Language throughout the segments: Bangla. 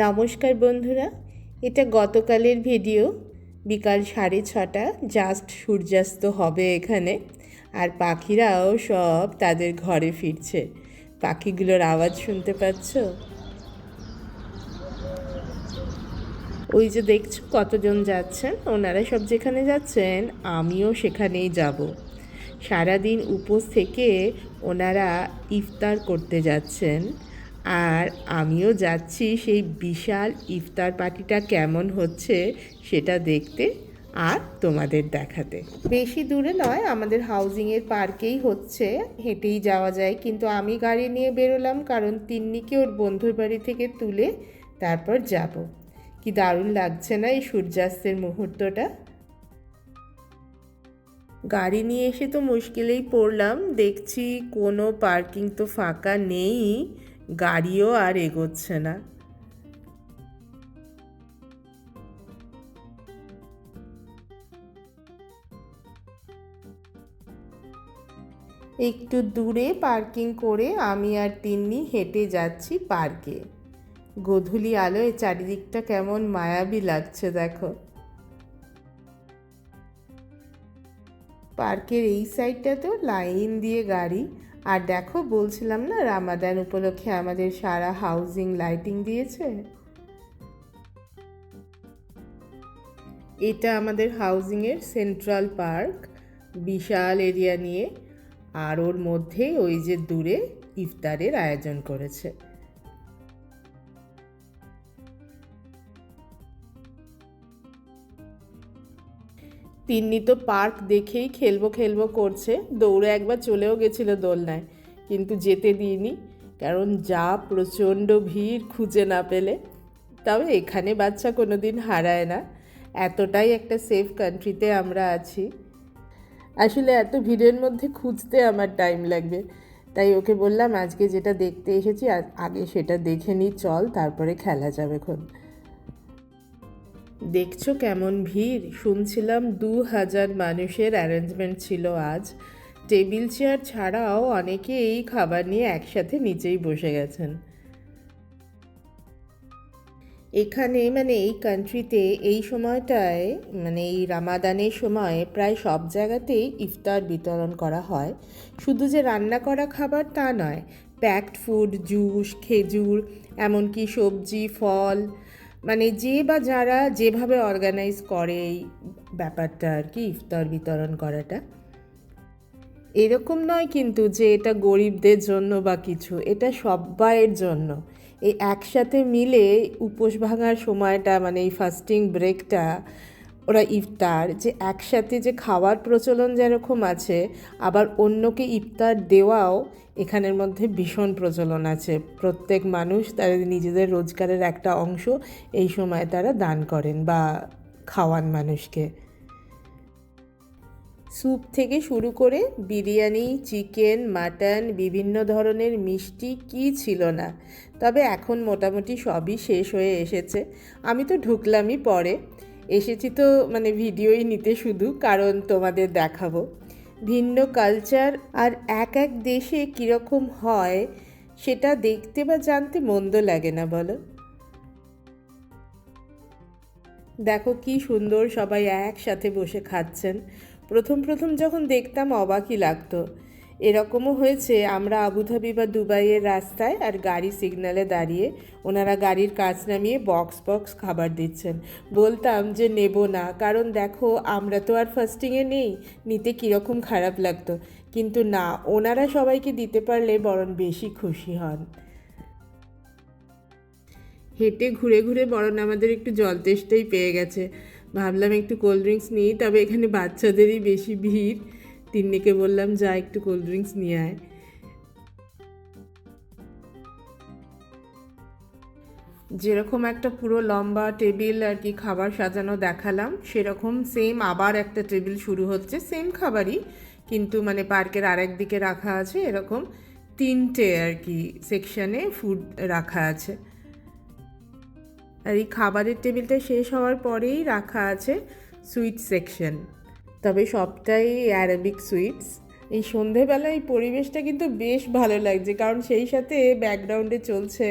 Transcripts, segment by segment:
নমস্কার বন্ধুরা, এটা গতকালের ভিডিও। বিকাল সাড়ে ছটা জাস্ট সূর্যাস্ত হবে এখানে। আর পাখিরাও সব তাদের ঘরে ফিরছে। পাখিগুলোর আওয়াজ শুনতে পাচ্ছ? ওই যে দেখছ কতজন যাচ্ছেন? ওনারা সব যেখানে যাচ্ছেন, আমিও সেখানেই যাব। সারাদিন উপোস থেকে ওনারা ইফতার করতে যাচ্ছেন। আর আমিও যাচ্ছি সেই বিশাল ইফতার পার্টিটা কেমন হচ্ছে সেটা দেখতে আর তোমাদের দেখাতে। বেশি দূরে নয়, আমাদের হাউজিংয়ের পার্কেই হচ্ছে। হেঁটেই যাওয়া যায়, কিন্তু আমি গাড়ি নিয়ে বেরোলাম কারণ তিন্নিকে ওর বন্ধুর বাড়ি থেকে তুলে তারপর যাব। কি দারুণ লাগছে না এই সূর্যাস্তের মুহূর্তটা? গাড়ি নিয়ে এসে তো মুশকিলেই পড়লাম, দেখছি কোনো পার্কিং তো ফাঁকা নেই। গাড়িও আর এগোচ্ছে না। একটু দূরে পার্কিং করে আমি আর তিন্নি হেঁটে যাচ্ছি পার্কে। গোধূলি আলোয় চারিদিকটা কেমন মায়াবী লাগছে দেখো। পার্কের এই সাইডটা তো লাইন দিয়ে গাড়ি আর দেখো, বলছিলাম না, রামাদান উপলক্ষে আমাদের সারা হাউজিং লাইটিং দিয়েছে? এটা আমাদের হাউজিংয়ের সেন্ট্রাল পার্ক, বিশাল এরিয়া নিয়ে, আর ওর মধ্যেই ওই যে দূরে ইফতারের আয়োজন করেছে। তিন্নি তো পার্ক দেখেই খেলব খেলব করছে। দৌড়ে একবার চলেও গেছিল দোলনায়, কিন্তু যেতে দিইনি, কারণ যা প্রচণ্ড ভিড় খুঁজে না পেলে। তবে এখানে বাচ্চা কোনো দিন হারায় না। এতটাই একটা সেফ কান্ট্রিতে আমরা আছি। আসলে এত ভিড়ের মধ্যে খুঁজতে আমার টাইম লাগবে। তাই ওকে বললাম, আজকে যেটা দেখতে এসেছি আগে সেটা দেখে নিই চল, তারপরে খেলা যাবে খন দেখছ কেমন ভিড়? শুনছিলাম দু হাজার মানুষের অ্যারেঞ্জমেন্ট ছিল আজ। টেবিল চেয়ার ছাড়াও অনেকে এই খাবার নিয়ে একসাথে নিচেই বসে গেছেন। এখানে মানে এই কান্ট্রিতে এই সময়টায় মানে এই রামাদানের সময় প্রায় সব জায়গাতেই ইফতার বিতরণ করা হয়। শুধু যে রান্না করা খাবার তা নয় প্যাকড ফুড জুস খেজুর, এমনকি সবজি, ফল মানে যে বা যারা যেভাবে অর্গানাইজ করে এই ব্যাপারটা আর কি, ইফতার বিতরণ করাটা, এরকম নয় কিন্তু যে এটা গরিবদের জন্য বা কিছু, এটা সবাইয়ের জন্য। এই একসাথে মিলে উপোস ভাঙার সময়টা মানে এই ফাস্টিং ব্রেকটা ওরা ইফতার, যে একসাথে যে খাওয়ার প্রচলন যেরকম আছে, আবার অন্যকে ইফতার দেওয়াও এখানের মধ্যে ভীষণ প্রচলন আছে। প্রত্যেক মানুষ তাদের নিজেদের রোজগারের একটা অংশ এই সময় তারা দান করেন বা খাওয়ান মানুষকে। স্যুপ থেকে শুরু করে বিরিয়ানি, চিকেন, মাটন, বিভিন্ন ধরনের মিষ্টি কি ছিল না, তবে এখন মোটামুটি সবই শেষ হয়ে এসেছে। আমি তো ঢুকলামই পরে। এসেছি তো মানে ভিডিওই নিতে শুধু, কারণ তোমাদের দেখাবো। ভিন্ন কালচার আর এক এক দেশে কীরকম হয়, সেটা দেখতে বা জানতে মন্দ লাগে না, বলো। দেখো কি সুন্দর সবাই একসাথে বসে খাচ্ছেন। প্রথম প্রথম যখন দেখতাম অবাকই লাগতো। এরকমও হয়েছে, আমরা আবুধাবি বা দুবাইয়ের রাস্তায় আর গাড়ি সিগনালে দাঁড়িয়ে ওনারা গাড়ির কাজ নামিয়ে বক্স বক্স খাবার দিচ্ছেন। বলতাম যে নেব না, কারণ দেখো আমরা তো আর ফাস্টিংয়ে নেই, নিতে কীরকম খারাপ লাগতো। কিন্তু না, ওনারা সবাইকে দিতে পারলে বরং বেশি খুশি হন। হেঁটে ঘুরে ঘুরে বরং আমাদের একটু জল পেয়ে গেছে। ভাবলাম একটু কোল্ড ড্রিঙ্কস নিই, তবে এখানে বাচ্চাদেরই বেশি ভিড়। তিন্নিকে বললাম, যা একটু কোল্ড ড্রিঙ্কস নিয়ে আয়। যেরকম একটা পুরো লম্বা টেবিল আর কি খাবার সাজানো দেখালাম, সেরকম সেম আবার একটা টেবিল শুরু হচ্ছে সেম খাবারই, কিন্তু মানে পার্কের আরেক দিকে রাখা আছে, এরকম তিনটে আর কি সেকশনে ফুড রাখা আছে। আর এই খাবারের টেবিলটা শেষ হওয়ার পরেই রাখা আছে সুইট সেকশন তবে সবটাই অ্যারাবিক সুইটস এই সন্ধেবেলায় এই পরিবেশটা কিন্তু বেশ ভালো লাগছে, কারণ সেই সাথে ব্যাকগ্রাউন্ডে চলছে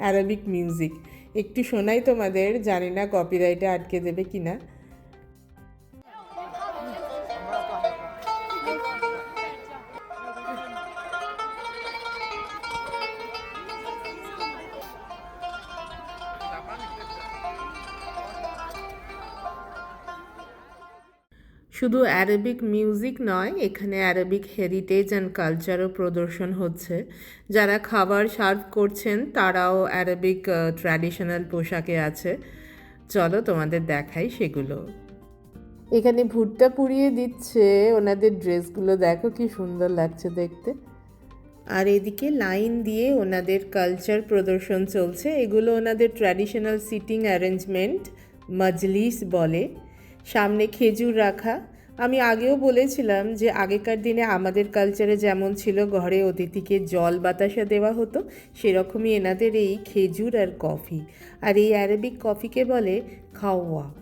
অ্যারাবিক মিউজিক একটু শোনাই তোমাদের, জানি না কপিরাইটে আটকে দেবে কি না শুধু অ্যারাবিক মিউজিক নয়, এখানে অ্যারাবিক হেরিটেজ অ্যান্ড কালচারও প্রদর্শন হচ্ছে। যারা খাবার সার্ভ করছেন, তারাও অ্যারাবিক ট্র্যাডিশনাল পোশাকে আছে। চলো তোমাদের দেখাই সেগুলো। এখানে ভুট্টা পুড়িয়ে দিচ্ছে, ওনাদের ড্রেসগুলো দেখো কি সুন্দর লাগছে দেখতে। আর এদিকে লাইন দিয়ে ওনাদের কালচার প্রদর্শন চলছে। এগুলো ওনাদের ট্র্যাডিশনাল সিটিং অ্যারেঞ্জমেন্ট মজলিস বলে। সামনে খেজুর রাখা। আমি আগেও বলেছিলাম যে আগেকার দিনে আমাদের কালচারে যেমন ছিল ঘরে অতিথিকে জল বাতাসা দেওয়া হতো, সেরকমই এনাদের এই খেজুর আর কফি। আর এই অ্যারাবিক কফিকে বলে খাওয়া।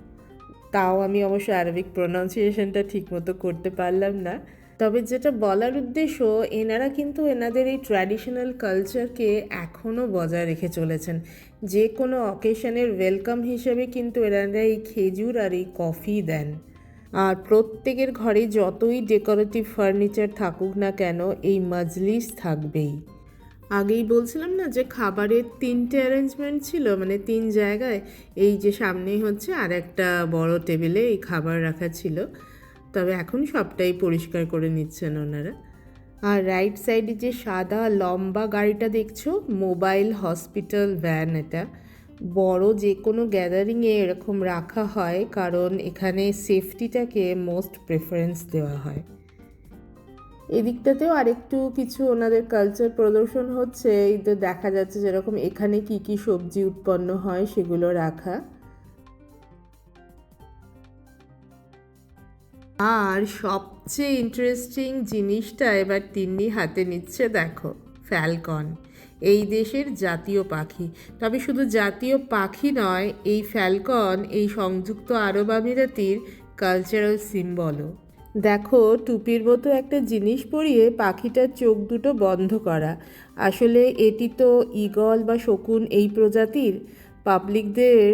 তাও আমি অবশ্য অ্যারাবিক প্রোনাউন্সিয়েশনটা ঠিকমতো করতে পারলাম না। তবে যেটা বলার উদ্দেশ্য, এনারা কিন্তু এনাদের এই ট্র্যাডিশনাল কালচারকে এখনও বজায় রেখে চলেছেন। যে কোনো অকেশনের ওয়েলকাম হিসেবে কিন্তু এনারা এই খেজুর আর এই কফি দেন। আর প্রত্যেকের ঘরে যতই ডেকোরেটিভ ফার্নিচার থাকুক না কেন, এই মজলিস থাকবেই। আগেই বলছিলাম না যে খাবারের তিনটে অ্যারেঞ্জমেন্ট ছিল মানে তিন জায়গায়। এই যে সামনেই হচ্ছে আর একটা বড় টেবিলে এই খাবার রাখা ছিল। তবে এখন সবটাই পরিষ্কার করে নিচ্ছেন ওনারা। আর রাইট সাইডে যে সাদা, লম্বা গাড়িটা দেখছ? মোবাইল হসপিটাল ভ্যান এটা। বড় যে কোনো গ্যাদারিংয়ে এরকম রাখা হয়, কারণ এখানে সেফটিটাকে মোস্ট প্রেফারেন্স দেওয়া হয়। এদিকটাতেও আরেকটু কিছু ওনাদের কালচার প্রদর্শন হচ্ছে। এই তো দেখা যাচ্ছে যেরকম এখানে কি কি সবজি উৎপন্ন হয়, সেগুলো রাখা। আর সবচেয়ে ইন্টারেস্টিং জিনিসটা এবার তিন্নি হাতে নিচ্ছে দেখো ফ্যালকন এই দেশের জাতীয় পাখি। তবে শুধু জাতীয় পাখি নয়, এই ফ্যালকন এই সংযুক্ত আরব আমিরাতির কালচারাল সিম্বলও দেখো, টুপির মতো একটা জিনিস পরিয়ে পাখিটার চোখ দুটো বন্ধ করা। আসলে এটি তো ঈগল বা শকুন এই প্রজাতির। পাবলিকদের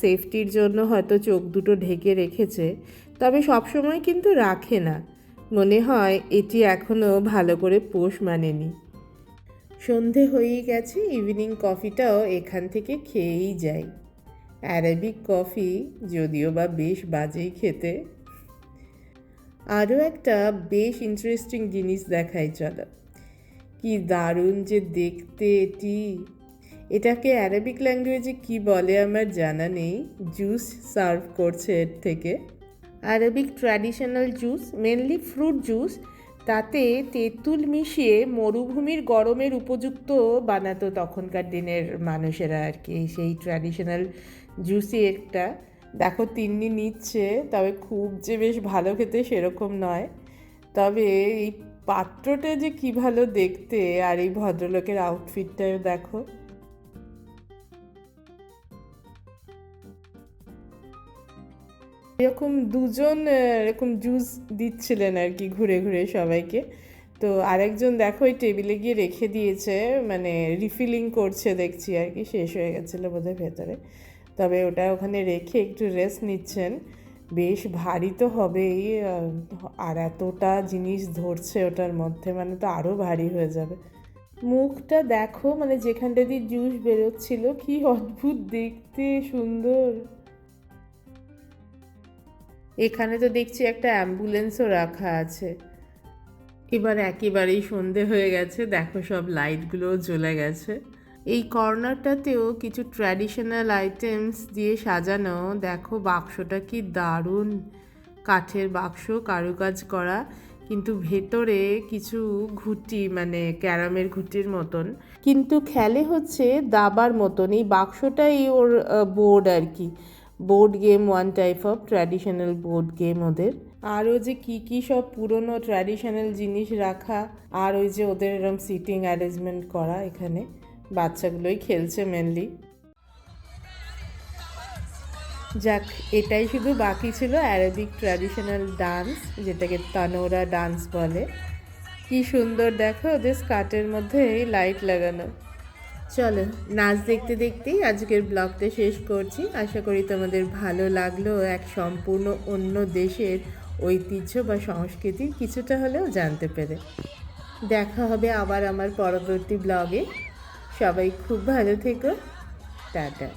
সেফটির জন্য হয়তো চোখ দুটো ঢেকে রেখেছে। তবে সবসময় কিন্তু রাখে না। মনে হয় এটি এখনও ভালো করে পোষ মানেনি। সন্ধে হয়েই গেছে ইভিনিং কফিটাও এখান থেকে খেয়েই যাই। অ্যারাবিক কফি যদিও বা বেশ বাজেই খেতে। আরও একটা বেশ ইন্টারেস্টিং জিনিস দেখাই, চলো। কি দারুণ যে দেখতে এটি। এটাকে অ্যারাবিক ল্যাঙ্গুয়েজে কি বলে আমার জানা নেই। জুস সার্ভ করছে এর থেকে। Arabic traditional juice mainly fruit juice তাতে তেঁতুল মিশিয়ে মরুভূমির গরমের উপযুক্ত বানাতো তখনকার দিনের মানুষেরা আর কি। সেই ট্র্যাডিশনাল জুসই একটা। দেখো তিন্নি নিচ্ছে, তবে খুব যে বেশ ভালো খেতে সেরকম নয়। তবে এই পাত্রটা যে কি ভালো দেখতে, আর এই ভদ্রলোকের আউটফিটটাও দেখো। এরকম দুজন এরকম জুস দিচ্ছিলেন আর কি ঘুরে ঘুরে সবাইকে। তো আরেকজন দেখো ওই টেবিলে গিয়ে রেখে দিয়েছে মানে রিফিলিং করছে দেখছি আর কি, শেষ হয়ে গেছিল বোধহয় ভেতরে। তবে ওটা ওখানে রেখে একটু রেস্ট নিচ্ছেন। বেশ ভারী তো হবেই আর এতটা জিনিস ধরছে ওটার মধ্যে মানে তো আরও ভারী হয়ে যাবে। মুখটা দেখো মানে যেখানটা দিয়ে জুস বেরোচ্ছিল, কি অদ্ভুত দেখতে, সুন্দর। এখানে তো দেখছি একটা অ্যাম্বুলেন্সও রাখা আছে। এবার একেবারেই সন্ধে হয়ে গেছে, দেখো সব লাইটগুলোও জ্বলে গেছে। এই কর্নারটাতেও কিছু ট্র্যাডিশনাল আইটেমস দিয়ে সাজানো, দেখো বাক্সটা কি দারুণ। কাঠের বাক্স, কারুকাজ করা, কিন্তু ভেতরে কিছু ঘুটি মানে ক্যারামের ঘুটির মতন। কিন্তু খেলে হচ্ছে দাবার মতন, এই বাক্সটাই ওর বোর্ড আর কি। Board game one type of traditional board game ওদের। আরও যে কি কি সব পুরনো ট্র্যাডিশনাল জিনিস রাখা, আর ওই যে ওদের এরম সিটিং অ্যারেঞ্জমেন্ট করা এখানে, বাচ্চাগুলোই খেলছে মেনলি যাক, এটাই শুধু বাকি ছিল অ্যারাবিক ট্র্যাডিশনাল ডান্স যেটাকে তানোরা ডান্স বলে। কি সুন্দর দেখো, ওদের স্কার্টের মধ্যে এই লাইট লাগানো। চলো, নাচ দেখতে দেখতেই আজকের ব্লগটা শেষ করছি। আশা করি তোমাদের ভালো লাগল এক সম্পূর্ণ অন্য দেশের ঐতিহ্য বা সংস্কৃতি কিছুটা হলেও জানতে পেরে। দেখা হবে আবার আমার পরবর্তী ব্লগে। সবাই খুব ভালো থেকো। টাটা।